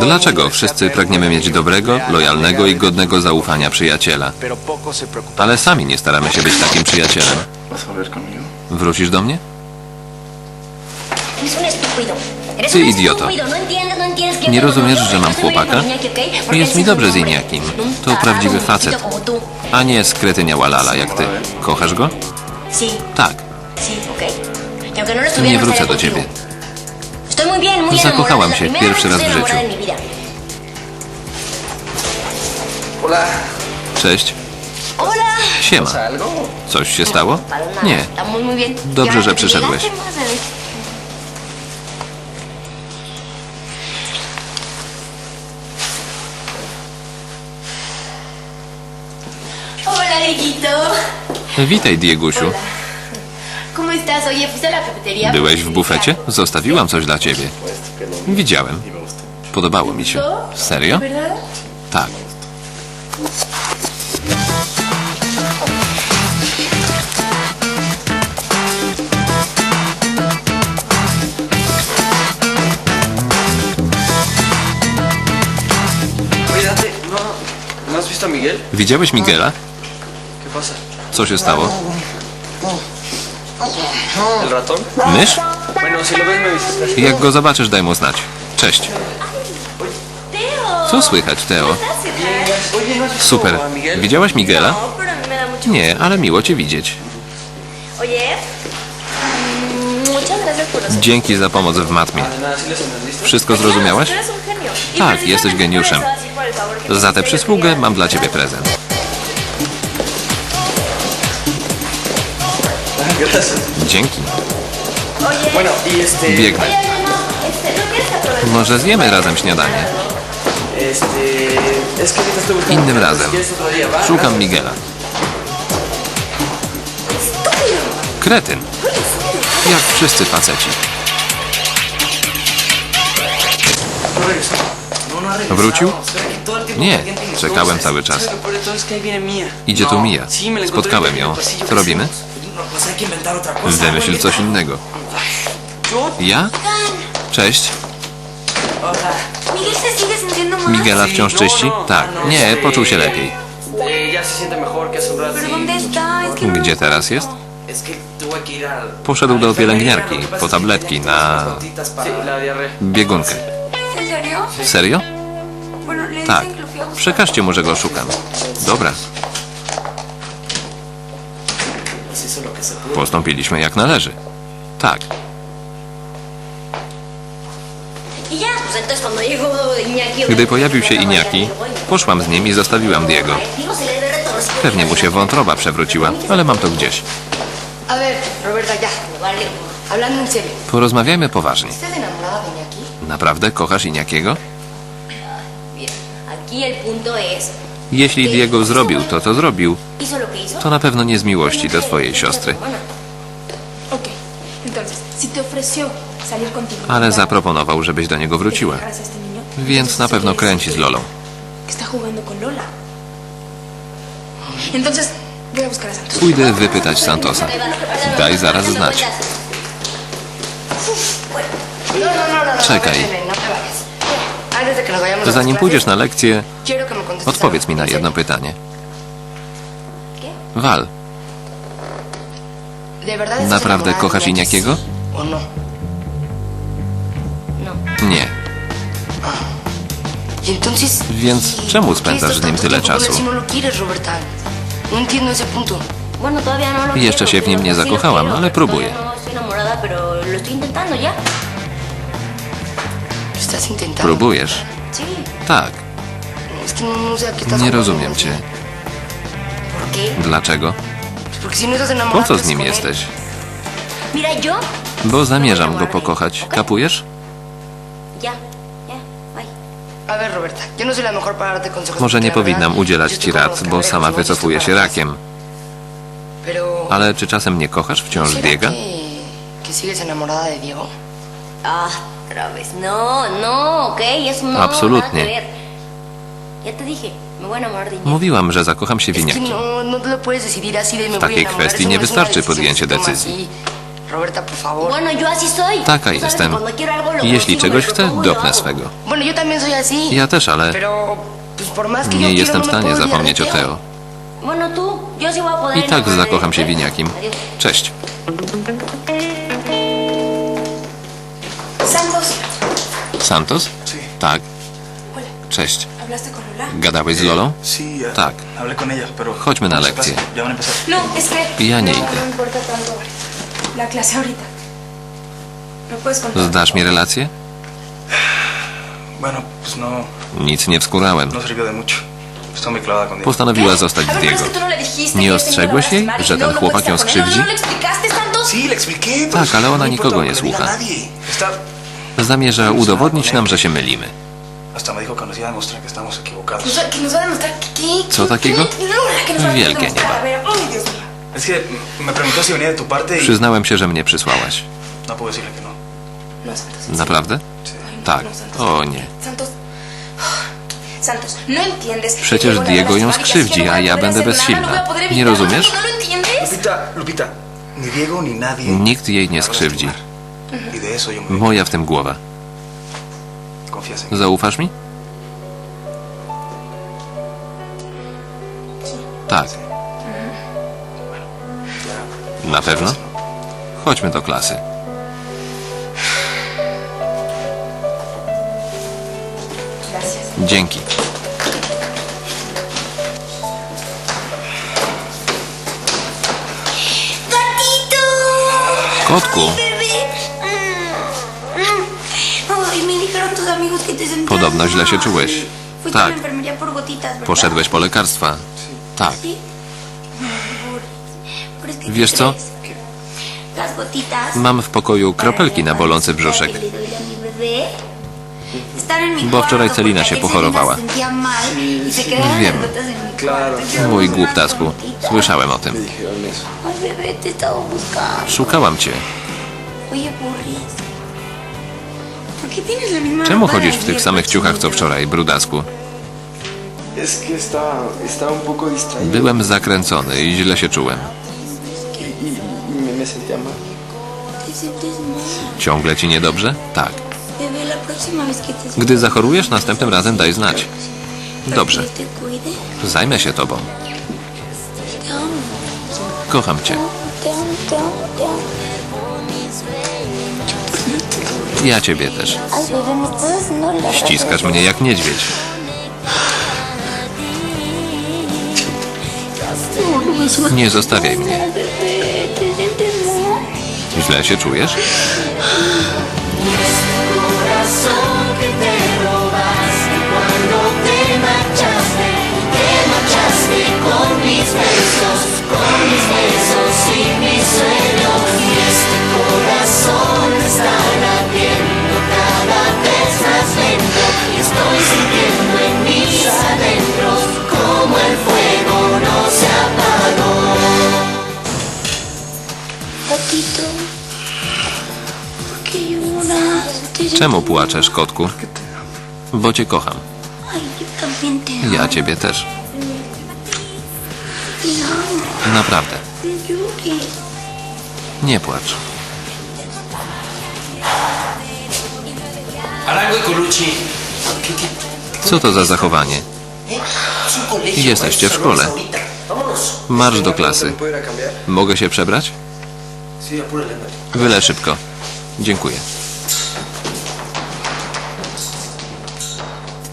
Dlaczego wszyscy pragniemy mieć dobrego, lojalnego i godnego zaufania przyjaciela? Ale sami nie staramy się być takim przyjacielem. Wrócisz do mnie? Ty idioto. No no Nie rozumiesz, że mam chłopaka? Jest mi dobrze z. Iniakim. To prawdziwy facet. A nie skretynia Lala jak ty. Kochasz go? Tak. No Nie no wrócę do ciebie. Zakochałam się pierwszy raz w życiu. Cześć. Siema. Coś się stało? Nada, Nie. Dobrze, że przyszedłeś. Witaj, Diegusiu. Byłeś w bufecie? Zostawiłam coś dla ciebie. Widziałem. Podobało mi się. Serio? Tak. ¿no, ¿no has visto a Miguel? Widziałeś Miguela? ¿Qué pasa? Co się stało? ¿El ratón? Mysz? Bueno, si lo ves me avisas. Jak go zobaczysz, daj mu znać. Cześć. Teo. Co słychać, Teo? Oye, ¿no has visto Super. a Miguel? Widziałaś Miguela? No, pero a mí me da mucho Nie, ale miło cię widzieć. Oye, mm, muchas gracias por los... Dzięki za pomoc w matmie. De nada, ¿sí les entendiste? Wszystko zrozumiałaś? Eres un genio. Y Tak, precisamente jesteś por geniuszem. eso, así por el favor que me Za tę hiciste, yo przysługę mam dla ciebie prezent. Dzięki. Y. Biegnę. no, no. Może zjemy razem śniadanie. Innym razem. Szukam Miguela. Kretyn. Jak wszyscy faceci. ¿Wrócił? Nie, czekałem cały czas. Idzie tu No, Mia. Spotkałem ją. Co ¿Qué robimy? No, cosa. Wymyśl coś innego. Ja? Cześć. Miguela wciąż No, czyści? no, Tak. no, Nie, poczuł się lepiej. no... Gdzie teraz jest? Poszedł do pielęgniarki po tabletki na biegunkę. ¿En serio? Tak. Przekażcie mu, że go szukam. Dobra. Pues hizo lo que se pudo. Postąpiliśmy jak należy. Tak. Gdy pojawił się Iniaki, poszłam z nim i zostawiłam Diego. Pewnie mu się wątroba przewróciła, ale mam to gdzieś. Porozmawiajmy poważnie. Naprawdę kochasz Iniakiego? Jeśli Diego zrobił to, co zrobił, to na pewno nie z miłości do twojej siostry. Ale zaproponował, żebyś do niego wróciła. Więc na pewno kręci z Lolą. Pójdę wypytać Santosa. Daj zaraz znać. Czekaj. Zanim pójdziesz na lekcję, odpowiedz mi na jedno pytanie. Wal, ¿De verdad estás naprawdę kochasz Iniakiego? Nie. Więc ¿y czemu spędzasz z nim tyle czasu? Jeszcze się w nim nie zakochałam, ale próbuję. Próbujesz? Tak. No, no Nie rozumiem no cię. Dlaczego? No Po co ¿qué z nim jesteś? Bo zamierzam go pokochać. Kapujesz? No. Może nie powinnam udzielać ci rad, bo sama no wycofuję się rakiem. Ale czy czasem nie kochasz wciąż ¿será Diego? Otra vez. No, no, ok, eso no. Absolutnie. nada que ver. Ya te dije, me voy a enamorar de Iñaki. Mówiłam, że zakocham się w Es que Iniakim. no, no te lo puedes decidir así de me W voy a takiej enamorar. kwestii Eso nie es una wystarczy decisión podjęcie que se toma decyzji. así. Roberta, por favor. Bueno, yo así soy. Taka Tú sabes que jestem. cuando quiero algo, lo Jeśli consigo, czegoś me chcę, propongo y lo dopnę hago. swego. Bueno, yo también soy así. Ja też, ale Pero, pues por más que yo nie quiero, jestem no w me stanie puedo olvidar zapomnieć o de Teo. Bueno, tú, yo sí voy a poder I tak de zakocham się ti. winiakim. Adiós. Cześć. Santos? Tak. hola. Cześć. ¿Hablaste con Lola? Gadałeś z Lolą? Sí, ya. Tak. Hablé con ella, pero. Chodźmy na ¿cómo se lekcję. clase? Ya van a empezar. No, es que... Ja nie no, idę. no importa tanto. La clase ahorita. ¿Me puedes contar? Zdasz mi relację? Bueno, pues no, Nic nie wskurałem. no. Postanowiła zostać A z Diego. no Nie ostrzegłeś jej, że no ten chłopak ją skrzywdzi? No, no Tak, ale ona no nikogo nie słucha. Zamierza udowodnić nam, że się mylimy. Co takiego? A Wielkie nieba. Y Przyznałem się, że mnie przysłałaś. no no. No. Naprawdę? Tak. No. O nie. No Przecież Diego ją skrzywdzi, no a ja będę bezsilna. no Nie rozumiesz? ¿No. Nikt jej nie skrzywdzi. Moja w tym głowa. Zaufasz mi? Tak. Na pewno? Chodźmy do klasy. Dzięki. Kotku, podobno źle się czułeś. Tak. Poszedłeś po lekarstwa. Tak. Sí. Pero es que, ¿qué Wiesz co? Mam w pokoju kropelki na bolący brzuszek. Bo wczoraj Celina się pochorowała. Wiem. Mój głuptasku. Słyszałem o tym. Szukałam cię. Czemu chodzisz w tych samych ciuchach co wczoraj, brudasku? Byłem zakręcony i źle się czułem. Ciągle ci niedobrze? Tak. Gdy zachorujesz, następnym razem daj znać. Dobrze, zajmę się tobą. Kocham cię. Ja ciebie też. Ściskasz mnie jak niedźwiedź. Nie zostawiaj mnie. Bebé, ¿te sientes mal? Źle się czujesz? Gatito, Czemu płaczesz, kotku? Bo cię kocham. Ja ciebie też. Naprawdę. Nie płacz. Co to za zachowanie? Jesteście w szkole. Marsz do klasy. Mogę się przebrać? Byle szybko. Dziękuję.